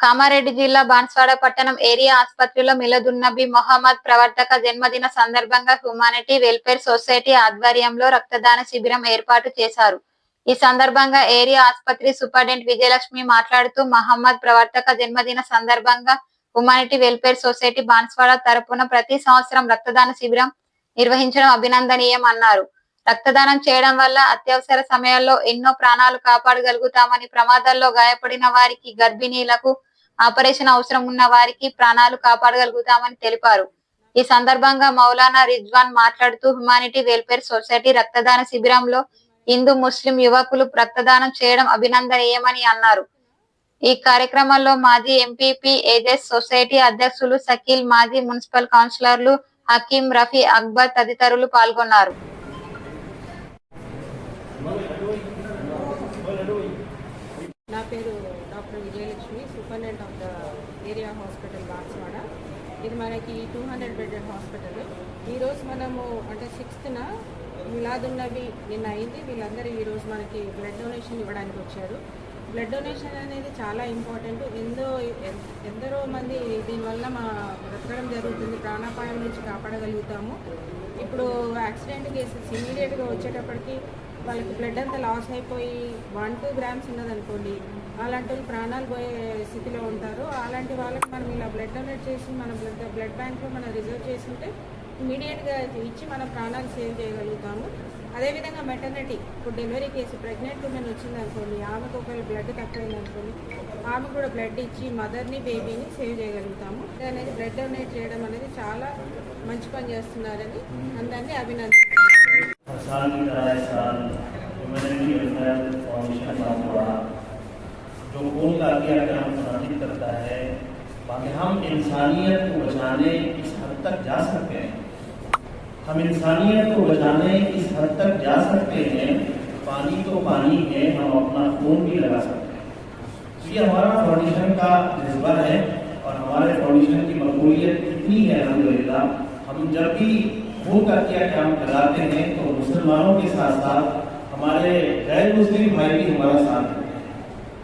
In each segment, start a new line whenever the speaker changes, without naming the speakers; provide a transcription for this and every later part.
కామారెడ్డి జిల్లా బాన్స్వాడ పట్టణం ఏరియా ఆసుపత్రిలో మిలదున్నబి మొహమ్మద్ ప్రవర్తక జన్మదిన సందర్భంగా హ్యుమానిటీ వెల్ఫేర్ సొసైటీ ఆధ్వర్యంలో రక్తదాన శిబిరం ఏర్పాటు చేశారు. ఈ సందర్భంగా ఏరియా ఆసుపత్రి సూపరింటెండెంట్ విజయలక్ష్మి మాట్లాడుతూ మహమ్మద్ ప్రవర్తక జన్మదిన సందర్భంగా హ్యుమానిటీ వెల్ఫేర్ సొసైటీ బాన్స్వాడ తరపున ప్రతి సంవత్సరం రక్తదాన శిబిరం నిర్వహించడం అభినందనీయం అన్నారు. రక్తదానం చేయడం వల్ల అత్యవసర సమయాల్లో ఎన్నో ప్రాణాలు కాపాడగలుగుతామని ప్రమాదాల్లో గాయపడిన వారికి గర్భిణీలకు ఆపరేషన్ అవసరం ఉన్న వారికి ప్రాణాలు కాపాడగలుగుతామని తెలిపారు. ఈ సందర్భంగా మౌలానా రిజ్వాన్ మాట్లాడుతూ హ్యుమానిటీ వెల్ఫేర్ సొసైటీ రక్తదాన శిబిరంలో హిందూ ముస్లిం యువకులు రక్తదానం చేయడం అభినందనీయమని అన్నారు. ఈ కార్యక్రమంలో మాజీ ఎంపీపీ ఏజెస్ సొసైటీ అధ్యక్షులు సకీల్ మాజీ మున్సిపల్ కౌన్సిలర్లు హకీం రఫీ అక్బర్ తదితరులు పాల్గొన్నారు.
నా పేరు doctor Vijayalakshmi superintendent of the area hospital Baxwada ఇది మనకి టూ హండ్రెడ్ బెడెడ్ హాస్పిటల్. ఈరోజు మనము అంటే సిక్స్త్న మిలాదున్నవి నిన్న అయింది. వీళ్ళందరూ ఈరోజు మనకి బ్లడ్ డొనేషన్ ఇవ్వడానికి వచ్చారు. బ్లడ్ డొనేషన్ అనేది చాలా ఇంపార్టెంట్. ఎందో ఎందరో మంది దీనివల్ల మా బ్రతకడం జరుగుతుంది. ప్రాణాపాయం నుంచి కాపాడగలుగుతాము. ఇప్పుడు యాక్సిడెంట్ కేసెస్ ఇమీడియట్గా వచ్చేటప్పటికి వాళ్ళకి బ్లడ్ అంతా లాస్ అయిపోయి వన్ టూ గ్రామ్స్ ఉన్నదనుకోండి అలాంటి వాళ్ళు ప్రాణాలు పోయే స్థితిలో ఉంటారు. అలాంటి వాళ్ళకి మనం ఇలా బ్లడ్ డొనేట్ చేసి మన బ్లడ్ బ్లడ్ బ్యాంక్లో మనం రిజర్వ్ చేసుకుంటే ఇమీడియట్గా ఇచ్చి మన ప్రాణాలు సేవ్ చేయగలుగుతాము. అదేవిధంగా మెటర్నిటీ ఇప్పుడు డెలివరీ కేసు ప్రెగ్నెంట్ ఉమెన్ వచ్చింది అనుకోండి ఆమెకు ఒకవేళ బ్లడ్ తక్కువైంది అనుకోండి ఆమెకు కూడా బ్లడ్ ఇచ్చి మదర్ని బేబీని సేవ్ చేయగలుగుతాము ఇది అనేది బ్లడ్ డొనేట్ చేయడం అనేది చాలా మంచి పని చేస్తున్నారని అందరినీ అభినందిస్తున్నాను
साल की तरह इस साल ह्यूमनिटी वेलफेयर फाउंडेशन बांसवाड़ा जो खून का क्रियाक्रम प्रसारित करता है बाकी हम इंसानियत को बचाने इस हद तक जा सकते हैं हम इंसानियत को बचाने इस हद तक जा सकते हैं, पानी तो पानी है, हम अपना खून भी लगा सकते हैं। तो ये हमारा फाउंडेशन का जज्बा है और हमारे फाउंडेशन की मकबूलियत इतनी है अलहमदिल्ला हम जब भी खून का किया काम कराते हैं तो मुसलमानों के साथ साथ हमारे गैर मुस्लिम भाई भी हमारा साथ हैं।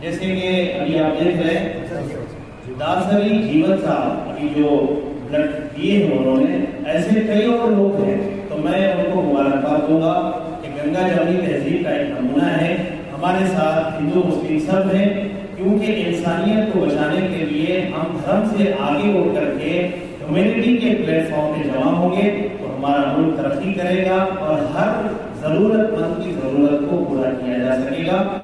जैसे कि अभी आप देख रहे हैं दासरी जीवन साहब अभी जो ब्लड दिए हैं उन्होंने। ऐसे कई और लोग हैं तो मैं उनको मुबारकबाद दूँगा कि गंगा जमनी तहजीब का एक नमूना है। हमारे साथ हिंदू मुस्लिम सब हैं, क्योंकि इंसानियत को बचाने के लिए हम धर्म से आगे उठ करके ह्यूमैनिटी के प्लेटफॉर्म पे जमा होंगे तो हमारा मुल्क तरक्की करेगा और हर जरूरतमंद की ज़रूरत को पूरा किया जा सकेगा।